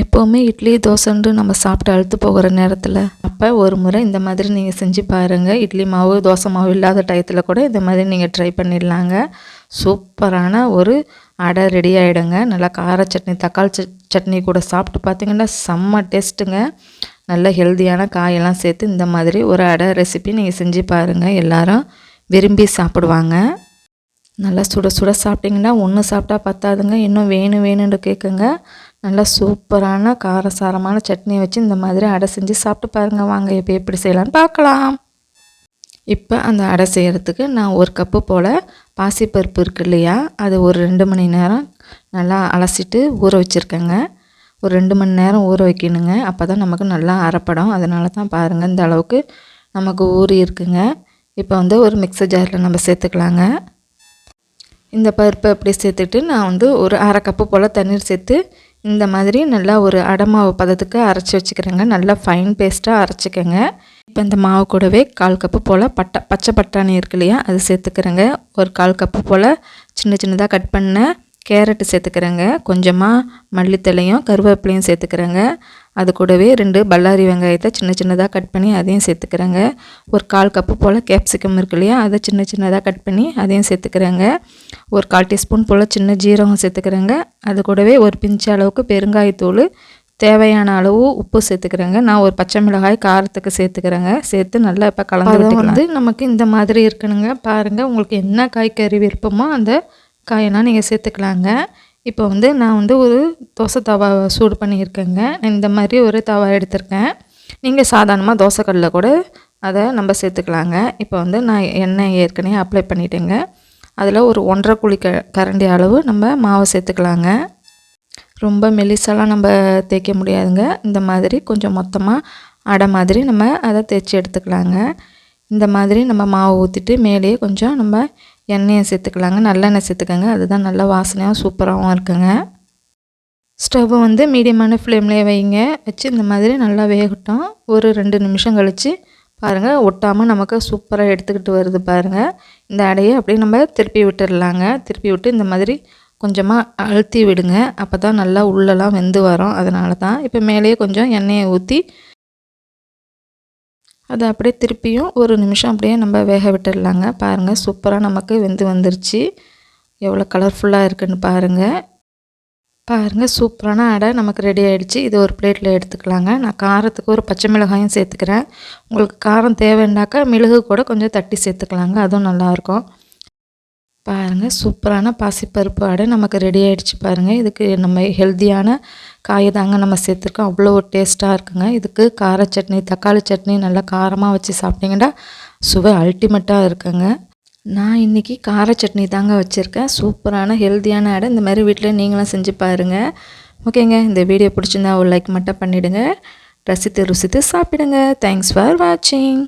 எப்போவுமே இட்லி தோசைன்ட்டு நம்ம சாப்பிட்டு அழுத்து போகிற நேரத்தில். அப்போ ஒரு முறை இந்த மாதிரி நீங்கள் செஞ்சு பாருங்கள் இட்லி மாவு தோசை மாவு இல்லாத டயத்தில் கூட இந்த மாதிரி நீங்கள் ட்ரை பண்ணிடலாங்க. சூப்பரான ஒரு அடை ரெடி ஆகிடுங்க நல்லா கார சட்னி தக்காளி சட் சட்னி கூட சாப்பிட்டு பார்த்தீங்கன்னா செம்ம டேஸ்ட்டுங்க நல்ல ஹெல்த்தியான காயெல்லாம் சேர்த்து இந்த மாதிரி ஒரு அடை ரெசிபி நீங்கள் செஞ்சு பாருங்கள் எல்லாரும் விரும்பி சாப்பிடுவாங்க. நல்லா சுட சுட சாப்பிட்டிங்கன்னா ஒன்று சாப்பிட்டா பத்தாதுங்க. இன்னும் வேணும் வேணும்னு கேட்குங்க நல்லா சூப்பரான காரசாரமான சட்னியை வச்சு இந்த மாதிரி அடை செஞ்சு சாப்பிட்டு பாருங்கள் வாங்க இப்போ எப்படி செய்யலான்னு பார்க்கலாம். இப்போ அந்த அடை செய்கிறதுக்கு நான் ஒரு கப்பு போல் பாசிப்பருப்பு இருக்கு இல்லையா? அது ஒரு ரெண்டு மணி நேரம் நல்லா அலசிட்டு ஊற வச்சுருக்கேங்க. ஒரு ரெண்டு மணி நேரம் ஊற வைக்கணுங்க. அப்போ தான் நமக்கு நல்லா அரைப்படம். அதனால தான் பாருங்கள் இந்த அளவுக்கு நமக்கு ஊறி இருக்குங்க. இப்போ வந்து ஒரு மிக்சர் ஜாரில் நம்ம சேர்த்துக்கலாங்க. இந்த பருப்பை அப்படி சேர்த்துட்டு நான் வந்து ஒரு அரை கப்பு போல் தண்ணீர் சேர்த்து இந்த மாதிரி நல்லா ஒரு அடமாவு பதத்துக்கு அரைச்சி வச்சுக்கிறேங்க. நல்லா ஃபைன் பேஸ்ட்டாக அரைச்சிக்கோங்க. இப்போ இந்த மாவு கூடவே கால் கப்பு போல் பட்டை பச்சை பட்டாணி இருக்கு இல்லையா அது சேர்த்துக்கிறேங்க. ஒரு கால் கப்பு போல் சின்ன சின்னதாக கட் பண்ண கேரட்டு சேர்த்துக்கிறேங்க. கொஞ்சமாக மல்லித்தலையும் கருவேப்பிலையும் சேர்த்துக்கிறேங்க. அது கூடவே ரெண்டு பல்லாரி வெங்காயத்தை சின்ன சின்னதாக கட் பண்ணி அதையும் சேர்த்துக்கிறேங்க. ஒரு கால் கப்பு போல் கேப்சிகம் இருக்கு இல்லையா அதை சின்ன சின்னதாக கட் பண்ணி அதையும் சேர்த்துக்கிறேங்க. ஒரு கால் டீஸ்பூன் போல் சின்ன ஜீரகம் சேர்த்துக்கிறேங்க. அது கூடவே ஒரு பிஞ்சு அளவுக்கு பெருங்காயத்தூள் தேவையான அளவு உப்பு சேர்த்துக்கிறேங்க. நான் ஒரு பச்சை மிளகாய் காரத்துக்கு சேர்த்துக்கிறேங்க. சேர்த்து நல்லா இப்போ கலந்து வந்து நமக்கு இந்த மாதிரி இருக்கணுங்க. பாருங்கள் உங்களுக்கு என்ன காய்கறி விருப்பமோ அந்த காயெல்லாம் நீங்கள் சேர்த்துக்கலாங்க. இப்போ வந்து நான் வந்து ஒரு தோசை தவா சூடு பண்ணியிருக்கேங்க. இந்த மாதிரி ஒரு தவா எடுத்திருக்கேன். நீங்கள் சாதாரணமாக தோசைக்கல்லில் கூட அதை நம்ம சேர்த்துக்கலாங்க. இப்போ வந்து நான் எண்ணெய் ஏற்கனவே அப்ளை பண்ணிட்டேங்க. அதில் ஒரு ஒன்றரை குழி க கரண்டி அளவு நம்ம மாவை சேர்த்துக்கலாங்க. ரொம்ப மெலிசாலாம் நம்ம தேய்க்க முடியாதுங்க. இந்த மாதிரி கொஞ்சம் மொத்தமாக அடை மாதிரி நம்ம அதை தேய்ச்சி எடுத்துக்கலாங்க. இந்த மாதிரி நம்ம மாவு ஊற்றிட்டு மேலேயே கொஞ்சம் நம்ம எண்ணெயை சேர்த்துக்கலாங்க நல்லெண்ணெய் சேர்த்துக்கோங்க. அதுதான் நல்லா வாசனையாக சூப்பராகவும் இருக்குங்க. ஸ்டவ் வந்து மீடியமான ஃப்ளேம்லேயே வைங்க. வச்சு இந்த மாதிரி நல்லா வேகட்டும். ஒரு ரெண்டு நிமிஷம் கழித்து பாருங்கள் ஒட்டாமல் நமக்கு சூப்பராக எடுத்துக்கிட்டு வருது பாருங்கள் இந்த அடையை அப்படியே நம்ம திருப்பி விட்டுடலாங்க திருப்பி விட்டு இந்த மாதிரி கொஞ்சமாக அழுத்தி விடுங்க. அப்போ தான் நல்லா உள்ளெல்லாம் வெந்து வரும். அதனால தான் இப்போ மேலேயே கொஞ்சம் எண்ணெயை ஊற்றி அதை அப்படியே திருப்பியும் ஒரு நிமிஷம் அப்படியே நம்ம வேக விட்டுடலாங்க. பாருங்கள் சூப்பராக நமக்கு வெந்து வந்துருச்சு. எவ்வளோ கலர்ஃபுல்லாக இருக்குதுன்னு பாருங்கள் பாருங்கள் சூப்பரான அடை நமக்கு ரெடி ஆகிடுச்சு இது ஒரு பிளேட்டில் எடுத்துக்கலாங்க. நான் காரத்துக்கு ஒரு பச்சை மிளகாயும் சேர்த்துக்கிறேன். உங்களுக்கு காரம் தேவைன்னாக்கா மிளகு கூட கொஞ்சம் தட்டி சேர்த்துக்கலாங்க. அதுவும் நல்லாயிருக்கும். பாருங்கள் சூப்பரான பாசிப்பருப்பு அடை நமக்கு ரெடி ஆகிடுச்சு பாருங்கள் இதுக்கு நம்ம ஹெல்த்தியான காயை தாங்க நம்ம சேர்த்துருக்கோம். அவ்வளோ ஒரு டேஸ்ட்டாக இருக்குங்க. இதுக்கு கார சட்னி தக்காளி சட்னி நல்லா காரமாக வச்சு சாப்பிட்டிங்கன்னா சுவை அல்டிமேட்டாக இருக்குங்க. நான் இன்றைக்கி கார சட்னி தாங்க வச்சுருக்கேன். சூப்பரான ஹெல்த்தியான அடை இந்த மாதிரி வீட்டில் நீங்களும் செஞ்சு பாருங்கள் ஓகேங்க. இந்த வீடியோ பிடிச்சிருந்தா ஒரு லைக் மட்டும் பண்ணிவிடுங்க ரசித்து ருசித்து சாப்பிடுங்க. தேங்க்ஸ் ஃபார் வாட்சிங்